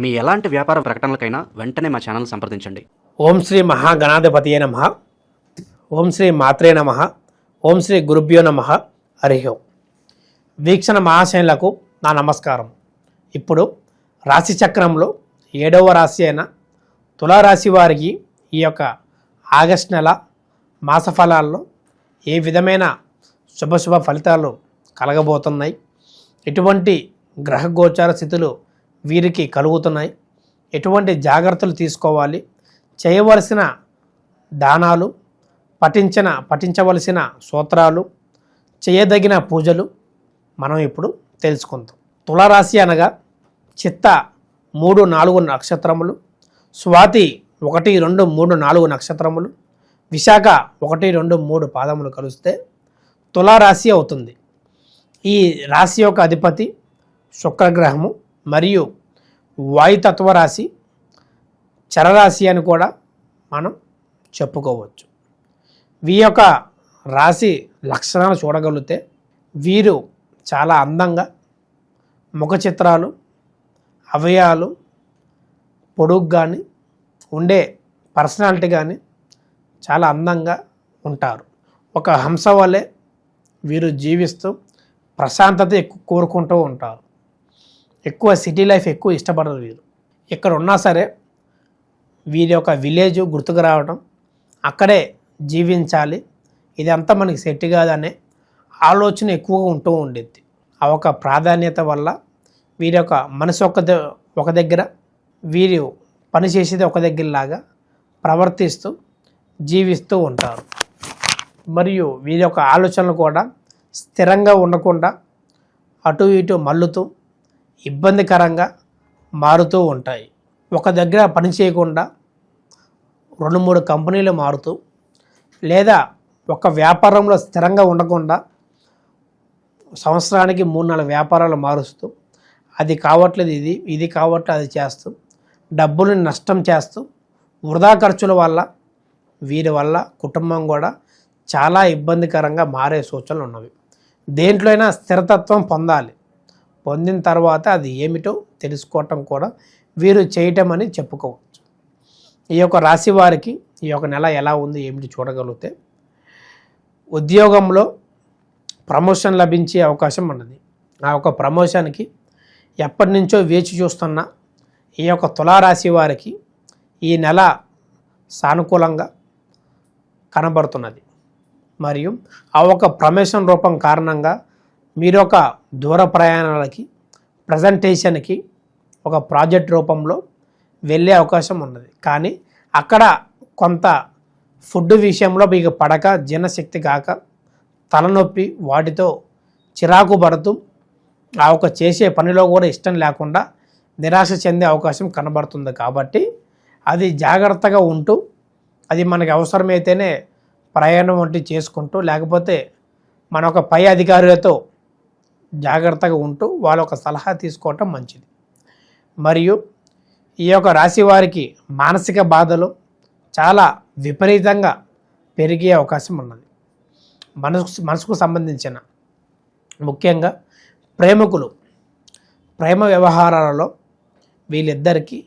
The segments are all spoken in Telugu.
మీ ఎలాంటి వ్యాపార ప్రకటనలకైనా వెంటనే మా ఛానల్ సంప్రదించండి. ఓం శ్రీ మహాగణాధిపతి నమ. ఓం శ్రీ మాత్రే నమ. ఓం శ్రీ గురుభ్యో నమ. హరి ఓం. వీక్షణ మహాశయులకు నా నమస్కారం. ఇప్పుడు రాశి చక్రంలో ఏడవ రాశి అయిన తులారాశి వారికి ఈ యొక్క ఆగస్ట్ నెల మాస ఫలాల్లో ఏ విధమైన శుభ శుభ ఫలితాలు కలగబోతున్నాయి? ఎటువంటి గ్రహగోచార స్థితులు వీరికి కలుగుతున్నాయి. ఎటువంటి జాగ్రత్తలు తీసుకోవాలి? చేయవలసిన దానాలు పఠించిన పఠించవలసిన సూత్రాలు చేయదగిన పూజలు మనం ఇప్పుడు తెలుసుకుందాం. తులారాశి అనగా చిత్త మూడు నాలుగు నక్షత్రములు స్వాతి ఒకటి రెండు మూడు నాలుగు నక్షత్రములు విశాఖ ఒకటి రెండు మూడు పాదములు కలిస్తే తులారాశి అవుతుంది. ఈ రాశి యొక్క అధిపతి శుక్రగ్రహము మరియు వాయుతత్వ రాశి చరరాశి అని కూడా మనం చెప్పుకోవచ్చు. వీ యొక్క రాశి లక్షణాలు చూడగలిగితే వీరు చాలా అందంగా ముఖ చిత్రాలు అవయాలు పొడుగు కానీ ఉండే పర్సనాలిటీ కానీ చాలా అందంగా ఉంటారు. ఒక హంస వలె వీరు జీవిస్తూ ప్రశాంతత ఎక్కువ కోరుకుంటూ ఉంటారు. ఎక్కువ సిటీ లైఫ్ ఎక్కువ ఇష్టపడరు వీరు ఇక్కడ ఉన్నా సరే వీరి యొక్క విలేజ్ గుర్తుకు రావడం అక్కడే జీవించాలి. ఇదంతా మనకి సెట్ కాదనే ఆలోచన ఎక్కువగా ఉంటూ ఉండేది ఆ ఒక ప్రాధాన్యత వల్ల వీరి యొక్క మనసు ఒక ద- ఒక దగ్గర వీరు పని చేసేది ఒక దగ్గరలాగా ప్రవర్తిస్తూ జీవిస్తూ ఉంటారు. మరియు వీరి యొక్క ఆలోచనలు కూడా స్థిరంగా ఉండకుండా అటు ఇటు మల్లుతూ ఇబ్బందికరంగా మారుతూ ఉంటాయి. ఒక దగ్గర పని చేయకుండా రెండు మూడు కంపెనీలు మారుతూ లేదా ఒక వ్యాపారంలో స్థిరంగా ఉండకుండా సంవత్సరానికి మూడు నాలుగు వ్యాపారాలు మారుస్తూ అది కావట్లేదు ఇది ఇది కావట్లేదు అది చేస్తూ డబ్బుని నష్టం చేస్తూ వృధా ఖర్చుల వల్ల వీరి వల్ల కుటుంబం కూడా చాలా ఇబ్బందికరంగా మారే సూచనలు ఉన్నవి. దేంట్లో అయినా స్థిరతత్వం పొందాలి. పొందిన తర్వాత అది ఏమిటో తెలుసుకోవటం కూడా వీరు చేయటం అని చెప్పుకోవచ్చు. ఈ యొక్క రాశి వారికి ఈ యొక్క నెల ఎలా ఉంది ఏమిటి చూడగలిగితే ఉద్యోగంలో ప్రమోషన్ లభించే అవకాశం ఉన్నది. ఆ యొక్క ప్రమోషన్కి ఎప్పటి నుంచో వేచి చూస్తున్న ఈ యొక్క తులారాశి వారికి ఈ నెల సానుకూలంగా కనబడుతున్నది. మరియు ఆ ఒక ప్రమోషన్ రూపం కారణంగా మీరు ఒక దూర ప్రయాణాలకి ప్రజెంటేషన్కి ఒక ప్రాజెక్ట్ రూపంలో వెళ్ళే అవకాశం ఉన్నది. కానీ అక్కడ కొంత ఫుడ్ విషయంలో మీకు పడక జీర్ణశక్తి కాక తలనొప్పి వాటితో చిరాకు పడుతూ ఆ ఒక చేసే పనిలో కూడా ఇష్టం లేకుండా నిరాశ చెందే అవకాశం కనబడుతుంది కాబట్టి అది జాగ్రత్తగా ఉంటూ అది మనకి అవసరమైతేనే ప్రయాణం వంటి చేసుకుంటూ లేకపోతే మన ఒక పై అధికారులతో జాగ్రత్తగా ఉంటూ వాళ్ళ ఒక సలహా తీసుకోవటం మంచిది. మరియు ఈ యొక్క రాశి వారికి మానసిక బాధలు చాలా విపరీతంగా పెరిగే అవకాశం ఉన్నది. మనసు మనసుకు సంబంధించిన ముఖ్యంగా ప్రేమికులు ప్రేమ వ్యవహారాలలో వీళ్ళిద్దరికీ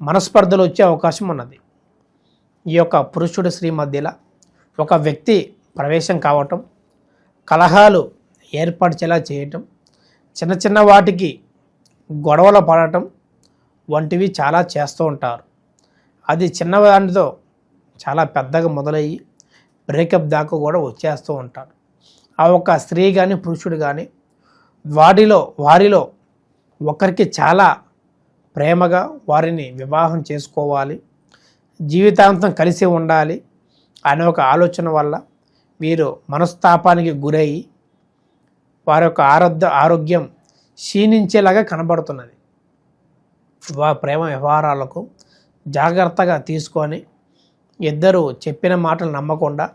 మనస్పర్ధలు వచ్చే అవకాశం ఉన్నది. ఈ యొక్క పురుషుడు స్త్రీ మధ్యలో ఒక వ్యక్తి ప్రవేశం కావటం కలహాలు ఏర్పరిచేలా చేయటం చిన్న చిన్న వాటికి గొడవలు పడటం వంటివి చాలా చేస్తూ ఉంటారు. అది చిన్న దానితో చాలా పెద్దగా మొదలయ్యి బ్రేకప్ దాకా కూడా వచ్చేస్తూ ఉంటారు. ఆ ఒక్క స్త్రీ కానీ పురుషుడు కానీ వాటిలో వారిలో ఒకరికి చాలా ప్రేమగా వారిని వివాహం చేసుకోవాలి జీవితాంతం కలిసి ఉండాలి అనే ఒక ఆలోచన వల్ల వీరు మనస్తాపానికి గురయ్యి వారి యొక్క ఆరోగ్య ఆరోగ్యం క్షీణించేలాగా కనబడుతున్నది. వా ప్రేమ వ్యవహారాలకు జాగ్రత్తగా తీసుకొని ఇద్దరు చెప్పిన మాటలు నమ్మకుండా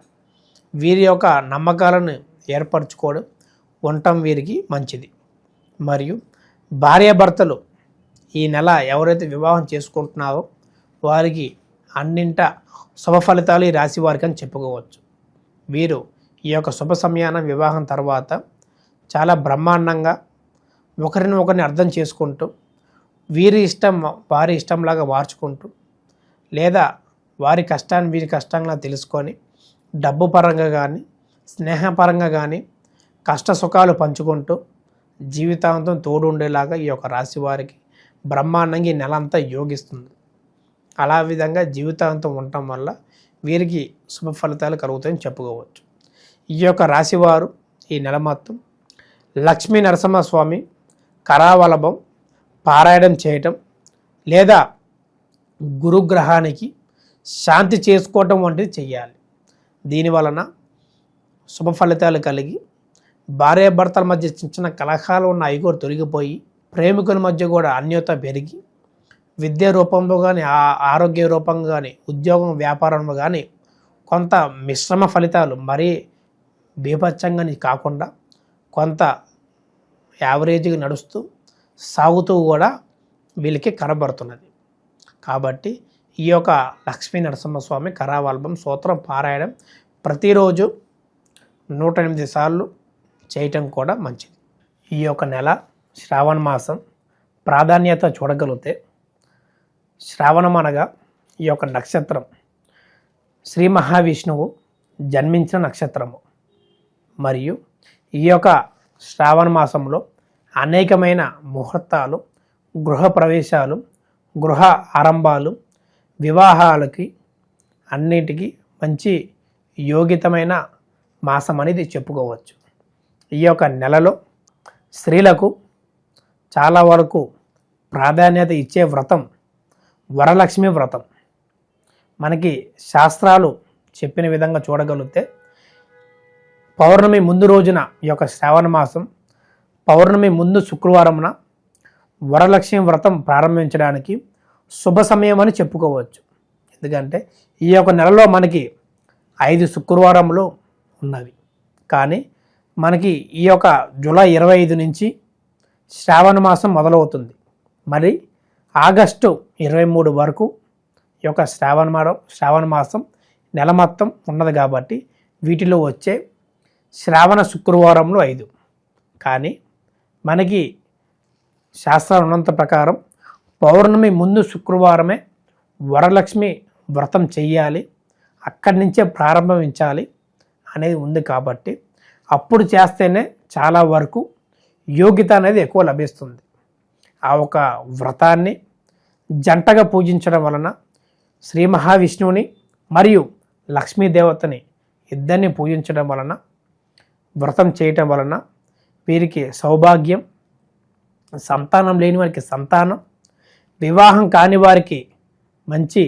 వీరి యొక్క నమ్మకాలను ఏర్పరచుకోవడం ఉండటం వీరికి మంచిది. మరియు భార్యాభర్తలు ఈ నెల ఎవరైతే వివాహం చేసుకుంటున్నారో వారికి అన్నింట శుభ ఫలితాలు ఈ రాశి వారికి అని చెప్పుకోవచ్చు. వీరు ఈ యొక్క శుభ సమయాన వివాహం తర్వాత చాలా బ్రహ్మాండంగా ఒకరిని ఒకరిని అర్థం చేసుకుంటూ వీరి ఇష్టం వారి ఇష్టంలాగా మార్చుకుంటూ లేదా వారి కష్టాన్ని వీరి కష్టంగా తెలుసుకొని డబ్బు పరంగా కానీ స్నేహపరంగా కానీ కష్ట సుఖాలు పంచుకుంటూ జీవితాంతం తోడు ఉండేలాగా ఈ యొక్క రాశి వారికి బ్రహ్మాండంగా ఈ నెల అంతా యోగిస్తుంది. అలా విధంగా జీవితాంతం ఉండటం వల్ల వీరికి శుభ ఫలితాలు కలుగుతాయని చెప్పుకోవచ్చు. ఈ యొక్క రాశివారు ఈ నెల మొత్తం లక్ష్మీ నరసింహస్వామి కరావలభం పారాయణం చేయటం లేదా గురుగ్రహానికి శాంతి చేసుకోవటం వంటిది చేయాలి దీని వలన శుభ ఫలితాలు కలిగి భార్యాభర్తల మధ్య చిన్న చిన్న కలహాలు ఉన్న అవి కూడా తొలగిపోయి ప్రేమికుల మధ్య కూడా అన్యోత పెరిగి విద్య రూపంలో కానీ ఆరోగ్య రూపంగా కానీ ఉద్యోగం వ్యాపారంలో కానీ కొంత మిశ్రమ ఫలితాలు మరీ బీభత్సంగా కాకుండా కొంత యావరేజ్గా నడుస్తూ సాగుతూ కూడా వీళ్ళకి కనబడుతున్నది. కాబట్టి ఈ యొక్క లక్ష్మీ నరసింహస్వామి కరావల్బం సూత్రం పారాయణం ప్రతిరోజు నూట ఎనిమిది సార్లు చేయటం కూడా మంచిది. ఈ యొక్క నెల శ్రావణ మాసం ప్రాధాన్యత చూడగలిగితే శ్రావణం అనగా ఈ యొక్క నక్షత్రం. శ్రీ మహావిష్ణువు జన్మించిన నక్షత్రము. మరియు ఈ యొక్క శ్రావణ మాసంలో అనేకమైన ముహూర్తాలు గృహ ప్రవేశాలు గృహ ఆరంభాలు వివాహాలకి అన్నిటికీ మంచి యోగితమైన మాసం అనేది చెప్పుకోవచ్చు. ఈ యొక్క నెలలో స్త్రీలకు చాలా వరకు ప్రాధాన్యత ఇచ్చే వ్రతం వరలక్ష్మి వ్రతం. మనకి శాస్త్రాలు చెప్పిన విధంగా చూడగలిగితే పౌర్ణమి ముందు రోజున ఈ యొక్క శ్రావణ మాసం పౌర్ణమి ముందు శుక్రవారమున వరలక్ష్మి వ్రతం ప్రారంభించడానికి శుభ సమయం అని చెప్పుకోవచ్చు. ఎందుకంటే ఈ యొక్క నెలలో మనకి ఐదు శుక్రవారములు ఉన్నవి. కానీ మనకి ఈ యొక్క జూలై ఇరవై ఐదు నుంచి శ్రావణ మాసం మొదలవుతుంది. మరి ఆగస్టు ఇరవై మూడు వరకు ఈ యొక్క శ్రావణ మాసం శ్రావణ మాసం నెల మొత్తం ఉన్నది కాబట్టి వీటిలో వచ్చే శ్రావణ శుక్రవారంలో ఐదు. కానీ మనకి శాస్త్రం ఉన్నంత ప్రకారం పౌర్ణమి ముందు శుక్రవారమే వరలక్ష్మి వ్రతం చెయ్యాలి అక్కడి నుంచే ప్రారంభించాలి అనేది ఉంది కాబట్టి అప్పుడు చేస్తేనే చాలా వరకు యోగ్యత అనేది ఎక్కువ లభిస్తుంది. ఆ ఒక వ్రతాన్ని జంటగా పూజించడం వలన శ్రీ మహావిష్ణువుని మరియు లక్ష్మీదేవతని ఇద్దరిని పూజించడం వలన వ్రతం చేయటం వలన వీరికి సౌభాగ్యం సంతానం లేని వారికి సంతానం వివాహం కాని వారికి మంచి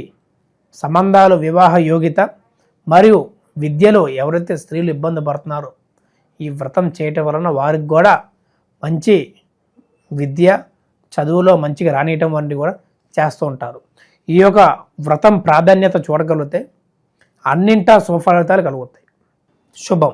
సంబంధాలు వివాహ యోగ్యత మరియు విద్యలో ఎవరైతే స్త్రీలు ఇబ్బంది పడుతున్నారో ఈ వ్రతం చేయటం వలన వారికి కూడా మంచి విద్య చదువులో మంచిగా రానియటం వంటివి కూడా చేస్తూ ఉంటారు. ఈ యొక్క వ్రతం ప్రాధాన్యత చూడగలిగితే అన్నింటా సుఫలితాలు కలుగుతాయి. శుభం.